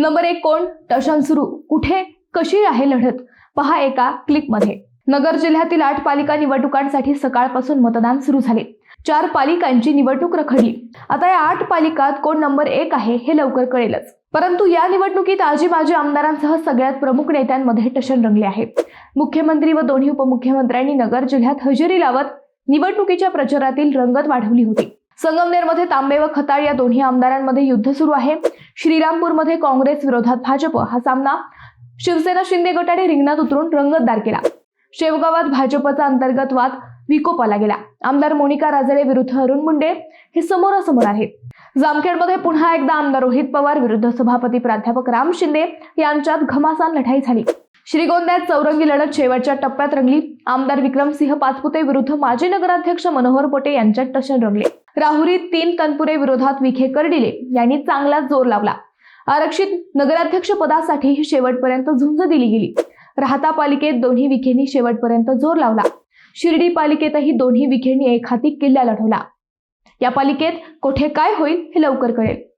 Number एक कोण? टशन सुरू. कुठे? कशी आहे लढत? पहा एका क्लिकमध्ये नगर जिल्ह्यातील आठ पालिका निवडणुकांसाठी सकाळपासून मतदान सुरू झाले. चार पालिकांची निवडणूक रखडली. आता या आठ पालिकात कोण नंबर एक आहे हे लवकर कळेलच. परंतु या निवडणुकीत आजी माजी आमदारांसह सगळ्यात प्रमुख नेत्यांमध्ये टशन रंगले आहे. मुख्यमंत्री व दोन्ही उपमुख्यमंत्र्यांनी नगर जिल्ह्यात हजेरी लावत निवडणुकीच्या प्रचारातील रंगत वाढवली होती. संगमनेरमध्ये तांबे व खताळ या दोन्ही आमदारांमध्ये युद्ध सुरू आहे. श्रीरामपूरमध्ये काँग्रेस विरोधात भाजप हा सामना. शिवसेना शिंदे गटाने रिंगणात उतरून रंगतदार केला. शेवगावात भाजपचा अंतर्गत वाद विकोपाला गेला. आमदार मोनिका राजळे विरुद्ध अरुण मुंडे हे समोरासमोर आहेत. जामखेडमध्ये पुन्हा एकदा आमदार रोहित पवार विरुद्ध सभापती प्राध्यापक राम शिंदे यांच्यात घमासान लढाई झाली. श्रीगोंद्यात चौरंगी लढत शेवटच्या टप्प्यात रंगली. आमदार विक्रमसिंह पाचपुते विरुद्ध माजी नगराध्यक्ष मनोहर पोटे यांच्यात टशन रंगले. राहुरीत तीन तनपुरे विरोधात विखे कर्डिले. यांनी चांगलाच जोर लावला. आरक्षित नगराध्यक्ष पदासाठी शेवटपर्यंत झुंज दिली गेली. राहता पालिकेत दोन्ही विखेंनी शेवटपर्यंत जोर लावला. शिर्डी पालिकेतही दोन्ही विखेंनी एक हाती किल्ला लढवला. या पालिकेत कोठे काय होईल हे लवकर कळेल.